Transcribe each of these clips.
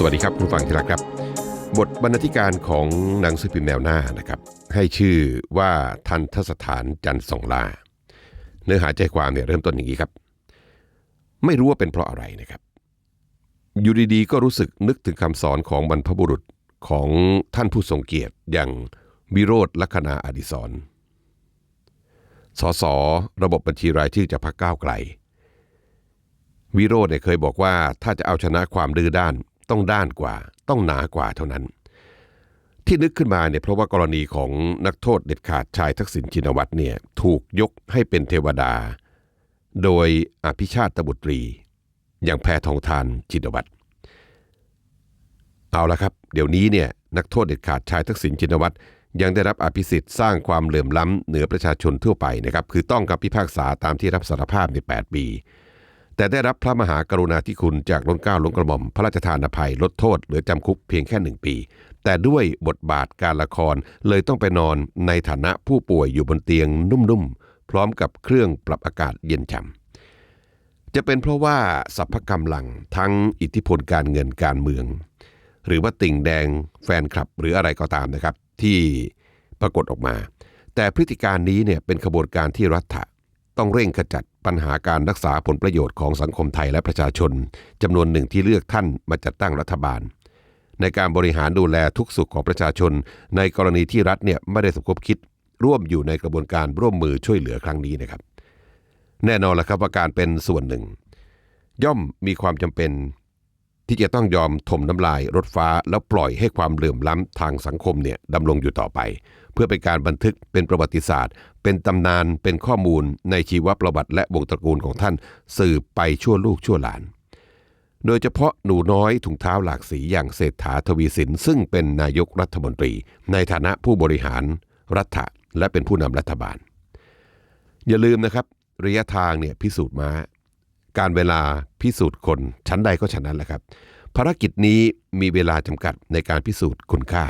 สวัสดีครับคุณฟังที่รักครับ บทบรรณาธิการของหนังสือพิมพ์แนวหน้านะครับ ให้ชื่อว่าทันทสถานจันทร์สองลา เนื้อหาใจความเนี่ยเริ่มต้นอย่างนี้ครับ ไม่รู้ว่าเป็นเพราะอะไรนะครับ อยู่ดีๆก็รู้สึกนึกถึงคำสอนของบรรพบุรุษของท่านผู้ทรงเกียรติอย่างวิโรธลัคนาอดิศรสสระบบบัญชีรายชื่อจากพรรคก้าวไกล วิโรธเนี่ยเคยบอกว่าถ้าจะเอาชนะความดื้อด้าน ต้องด้านกว่า ต้องหนากว่าเท่านั้น ที่นึกขึ้นมาเนี่ยเพราะว่ากรณีของนักโทษเด็ดขาดชายทักษิณชินวัตรเนี่ยถูกยกให้เป็นเทวดา โดยอภิชาติบุตรี อย่างแพทองทานชินวัตรเอาละครับ เดี๋ยวนี้เนี่ยนักโทษเด็ดขาดชายทักษิณชินวัตรยังได้รับอภิสิทธิ์สร้างความเหลื่อมล้ำเหนือประชาชนทั่วไปนะครับ คือต้องคำพิพากษาตามที่รับสารภาพใน 8 ปี แต่ได้รับพระมหากรุณาธิคุณจากล้นเกล้าล้นกระหม่อมพระราชทานอภัยลดโทษเหลือจำคุกเพียงแค่หนึ่งปี แต่ด้วยบทบาทการละครเลยต้องไปนอนในฐานะผู้ป่วยอยู่บนเตียงนุ่มๆ พร้อมกับเครื่องปรับอากาศเย็นฉ่ำจะเป็นเพราะว่าสัพพกำลังทั้งอิทธิพลการเงินการเมือง หรือว่าติ่งแดงแฟนคลับหรืออะไรก็ตามนะครับ ที่ปรากฏออกมา แต่พฤติการนี้เนี่ยเป็นขบวนการที่รัฐะต้องเร่งขจัด ปัญหาการรักษาผลประโยชน์ของสังคมไทยและประชาชนจำนวนหนึ่งที่เลือกท่านมาจัดตั้งรัฐบาล ในการบริหารดูแลทุกสุขของประชาชน ในกรณีที่รัฐเนี่ยไม่ได้สมคบคิด ร่วมอยู่ในกระบวนการร่วมมือช่วยเหลือครั้งนี้นะครับ แน่นอนละครับว่าการเป็นส่วนหนึ่ง ย่อมมีความจำเป็นที่จะต้องยอมถมน้ำลายรถฟ้าแล้วปล่อยให้ความเหลื่อมล้ำทางสังคมเนี่ยดำรงอยู่ต่อไป พื่อเป็นการบันทึกเป็นประวัติศาสตร์ เป็นตำนานเป็นข้อมูลในชีวประวัติและวงตระกูลของท่านสืบไปชั่วลูกชั่วหลาน โดยเฉพาะหนูน้อยถุงเท้าหลากสีอย่างเศรษฐาทวีสิน ซึ่งเป็นนายกรัฐมนตรี ในฐานะผู้บริหารรัฐและเป็นผู้นำรัฐบาล อย่าลืมนะครับ ระยะทางเนี่ยพิสูจน์ม้า การเวลาพิสูจน์คนชั้นใดก็ชั้นนั้นแหละครับ ภารกิจนี้มีเวลาจำกัดในการพิสูจน์คุณค่า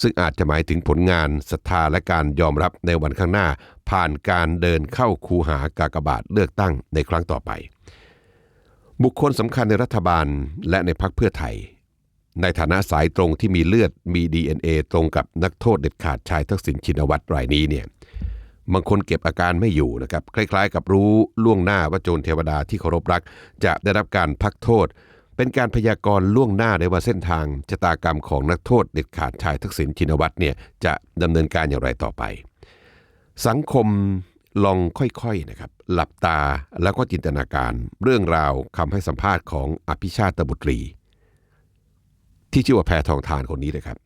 ซึ่งอาจจะหมายถึงผลงานศรัทธาและการยอมรับในวันข้างหน้า ผ่านการเดินเข้าคูหากากบาทเลือกตั้งในครั้งต่อไป บุคคลสำคัญในรัฐบาลและในพรรคเพื่อไทย ในฐานะสายตรงที่มีเลือดมี DNA ตรงกับนักโทษเด็ดขาดชายทักษิณชินวัตรรายนี้เนี่ยบางคนเก็บอาการไม่อยู่นะครับ คล้ายๆ กับรู้ล่วงหน้าว่าโจรเทวดาที่เคารพรัก จะได้รับการพักโทษ เป็นการพยากรณ์ล่วงหน้าได้ว่าเส้นทางชะตากรรมของนักโทษเด็ดขาดชายทักษิณชินวัตรเนี่ยจะดำเนินการอย่างไรต่อไป สังคมลองค่อยๆนะครับ หลับตาแล้วก็จินตนาการ เรื่องราวคำให้สัมภาษณ์ของอภิชาติบุตรี ที่ชื่อว่าแพทองทานคนนี้เลยครับ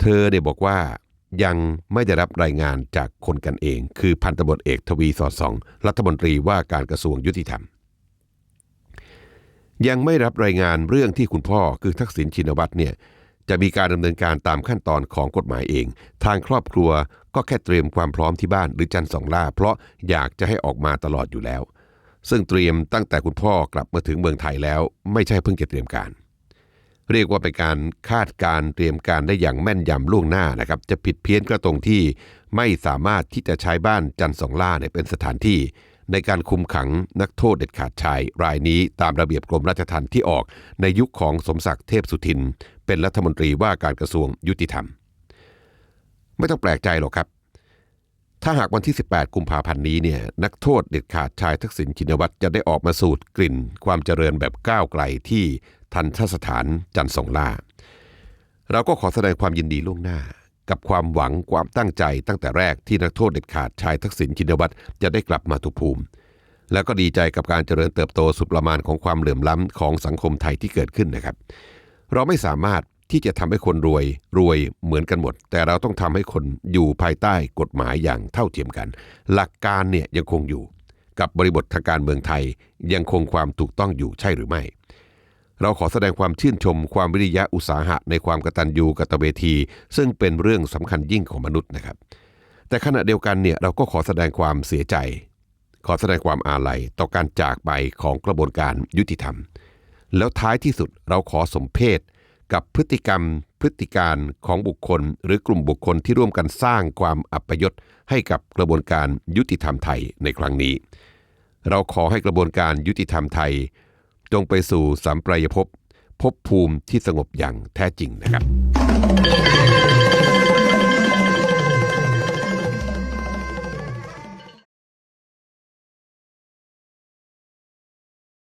เธอเนี่ยบอกว่ายังไม่ได้รับรายงานจากคนกันเอง คือพันตำรวจเอกทวีสอดสอง รัฐมนตรีว่าการกระทรวงยุติธรรม ยังไม่รับรายงานเรื่องที่คุณพ่อคือทักษิณชินวัตรเนี่ยจะมีการดำเนินการตามขั้นตอนของกฎหมายเอง ทางครอบครัวก็แค่เตรียมความพร้อมที่บ้านหรือจันทร์สองล่า เพราะอยากจะให้ออกมาตลอดอยู่แล้ว ซึ่งเตรียมตั้งแต่คุณพ่อกลับมาถึงเมืองไทยแล้ว ไม่ใช่เพิ่งจะเตรียมการ เรียกว่าเป็นการคาดการเตรียมการได้อย่างแม่นยำล่วงหน้านะครับ จะผิดเพี้ยนก็ตรงที่ไม่สามารถที่จะใช้บ้านจันทร์สองล่าเนี่ยเป็นสถานที่ ในการคุมขังนักโทษเด็ดขาดชาย รายนี้ตามระเบียบกรมราชทัณฑ์ที่ออกในยุคของสมศักดิ์เทพสุทิน เป็นรัฐมนตรีว่าการกระทรวงยุติธรรม ไม่ต้องแปลกใจหรอกครับ ถ้าหากวันที่ 18 กุมภาพันธ์นี้เนี่ยนักโทษเด็ดขาดชายทักษิณชินวัตรจะได้ออกมาสูดกลิ่น ความเจริญแบบก้าวไกลที่ทันทสถานจันทร์สองล่า เราก็ขอแสดงความยินดีล่วงหน้า กับความหวังความตั้งใจตั้งแต่แรกที่นักโทษเด็ดขาดชายทักษิณชินวัตรจะได้กลับมาทุกภูมิ แล้วก็ดีใจกับการเจริญเติบโตสุดประมาณของความเหลื่อมล้ำของสังคมไทยที่เกิดขึ้นนะครับ เราไม่สามารถที่จะทำให้คนรวยรวยเหมือนกันหมด แต่เราต้องทำให้คนอยู่ภายใต้กฎหมายอย่างเท่าเทียมกัน หลักการเนี่ยยังคงอยู่ กับบริบททางการเมืองไทยยังคงความถูกต้องอยู่ใช่หรือไม่ เราขอแสดงความชื่นชมความวิริยะอุตสาหะในความกตัญญูกตเวที ซึ่งเป็นเรื่องสำคัญยิ่งของมนุษย์นะครับ แต่ขณะเดียวกันเนี่ยเราก็ขอแสดงความเสียใจ ขอแสดงความอาลัยต่อการจากไปของกระบวนการยุติธรรม แล้วท้ายที่สุดเราขอสมเพศกับพฤติกรรมพฤติการของบุคคล หรือกลุ่มบุคคลที่ร่วมกันสร้างความอัปยศให้กับกระบวนการยุติธรรมไทยในครั้งนี้ เราขอให้กระบวนการยุติธรรมไทย จงไปสู่สัมปรายภพภพภูมิที่สงบอย่างแท้จริงนะครับ